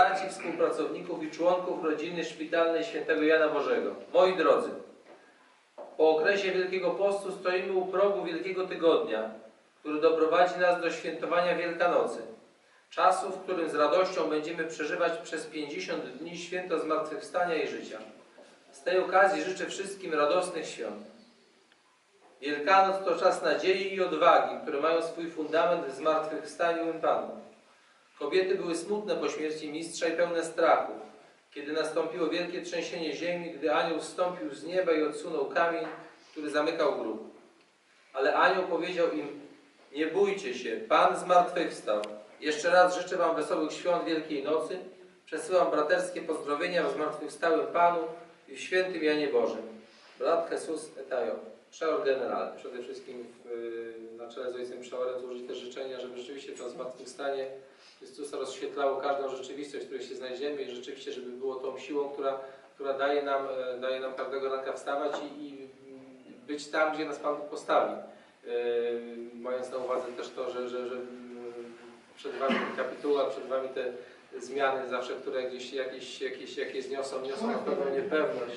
braci, współpracowników i członków rodziny szpitalnej świętego Jana Bożego. Moi drodzy, po okresie Wielkiego Postu stoimy u progu Wielkiego Tygodnia, który doprowadzi nas do świętowania Wielkanocy. Czasu, w którym z radością będziemy przeżywać przez 50 dni święto zmartwychwstania i życia. Z tej okazji życzę wszystkim radosnych świąt. Wielkanoc to czas nadziei i odwagi, które mają swój fundament w zmartwychwstaniu Panu. Kobiety były smutne po śmierci mistrza i pełne strachu, kiedy nastąpiło wielkie trzęsienie ziemi, gdy anioł zstąpił z nieba i odsunął kamień, który zamykał grób. Ale anioł powiedział im, nie bójcie się, Pan zmartwychwstał. Jeszcze raz życzę Wam wesołych świąt Wielkiej Nocy. Przesyłam braterskie pozdrowienia w zmartwychwstałym Panu i w świętym Janie Bożym. Brat Jesus etajo. Przeor general. Przede wszystkim w, y, na czele z ojcem przeorem złożyć te życzenia, żeby rzeczywiście to zmartwychwstanie Chrystusa rozświetlało każdą rzeczywistość, w której się znajdziemy i rzeczywiście, żeby było tą siłą, która, która daje, nam, e, daje nam każdego ranka wstawać i, i być tam, gdzie nas Pan postawi. E, Mając na uwadze też to, że, że, że przed Wami kapituła, przed Wami te zmiany zawsze, które gdzieś jakieś, jakieś, jakieś niosą, niosą pewną niepewność.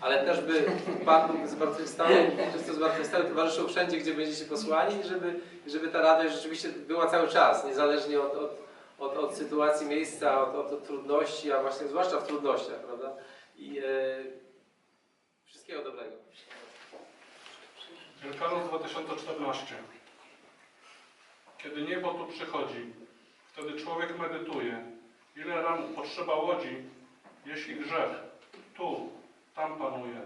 Ale też by Pan Bóg zmartwychwstały, Chrystus zmartwychwstały towarzyszył wszędzie, gdzie będziecie posłani, żeby, żeby ta radość rzeczywiście była cały czas, niezależnie od, od, od, od sytuacji, miejsca, od, od, od trudności, a właśnie zwłaszcza w trudnościach, prawda? I e, wszystkiego dobrego. Wielkanoc 2014. Kiedy niebo tu przychodzi, wtedy człowiek medytuje, ile ran potrzeba łodzi, jeśli grzech tu, tam panuje.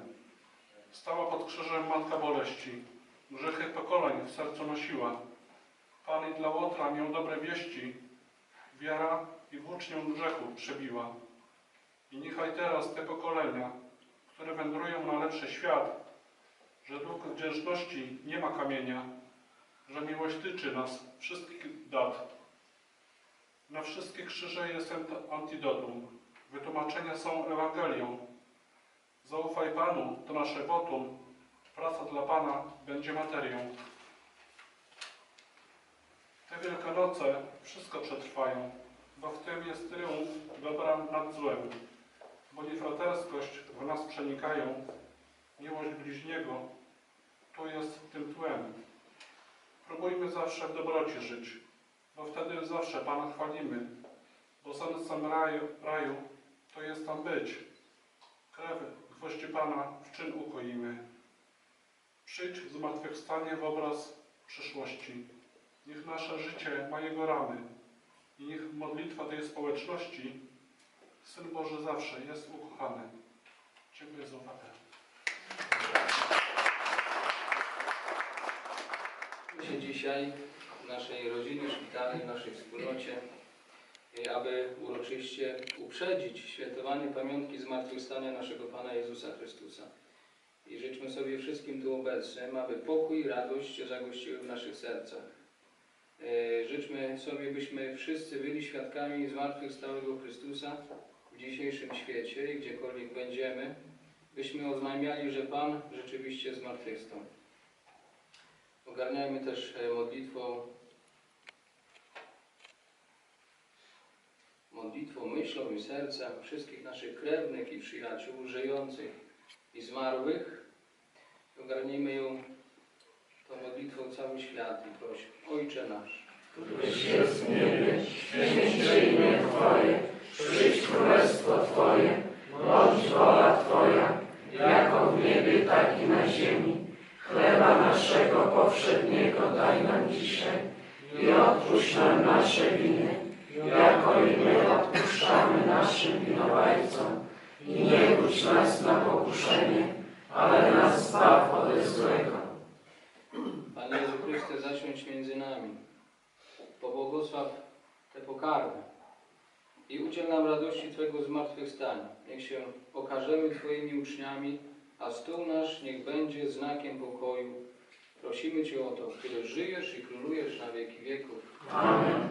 Stała pod krzyżem Matka Boleści, grzechy pokoleń w sercu nosiła. Pan i dla Łotra miał dobre wieści, wiara i włócznią grzechu przebiła. I niechaj teraz te pokolenia, które wędrują na lepszy świat, że dług wdzięczności nie ma kamienia, że miłość tyczy nas wszystkich dat. Na wszystkie krzyże jest ant- antidotum, wytłumaczenia są Ewangelią. Zaufaj Panu, to nasze wotum, praca dla Pana będzie materią. Te Wielkanoce wszystko przetrwają, bo w tym jest triumf dobra nad złem, bo niefraterskość w nas przenikają, miłość bliźniego, tu jest tym tłem. Próbujmy zawsze w dobroci żyć, bo wtedy zawsze Pana chwalimy, bo sensem raju, raju to jest tam być. Krew gwoździ Pana w czyn ukoimy. Przyjdź zmartwychwstanie w obraz przyszłości. Niech nasze życie ma Jego ramy i niech modlitwa tej społeczności Syn Boży zawsze jest ukochany. Dziękuję za uwagę. dzisiaj w naszej rodzinie szpitalnej, w naszej wspólnocie, y, aby uroczyście uprzedzić świętowanie pamiątki zmartwychwstania naszego Pana Jezusa Chrystusa. I życzmy sobie wszystkim tu obecnym, aby pokój i radość zagościły w naszych sercach. Y, Życzmy sobie, byśmy wszyscy byli świadkami zmartwychwstałego Chrystusa w dzisiejszym świecie i gdziekolwiek będziemy, byśmy oznajmiali, że Pan rzeczywiście zmartwychwstał. Ogarniajmy też e, modlitwą, modlitwą, myślą i sercem wszystkich naszych krewnych i przyjaciół żyjących i zmarłych. Ogarnijmy ją tą modlitwą cały świat i proś Ojcze nasz. Któryś jest w niebie, święć imię Twoje, przyjdź królestwo Twoje, bądź wola Twoja, jako w niebie, tak i na ziemi. Chleba naszego powszedniego daj nam dzisiaj i odpuść nam nasze winy, jako i my odpuszczamy naszym winowajcom. I nie budź nas na pokuszenie, ale nas zbaw ode złego. Panie Jezu Chryste, zasiądź między nami. Pobłogosław te pokarmy i udziel nam radości Twojego zmartwychwstania. Niech się okażemy Twoimi uczniami, a stół nasz niech będzie znakiem pokoju. Prosimy Cię o to, który żyjesz i królujesz na wieki wieków. Amen.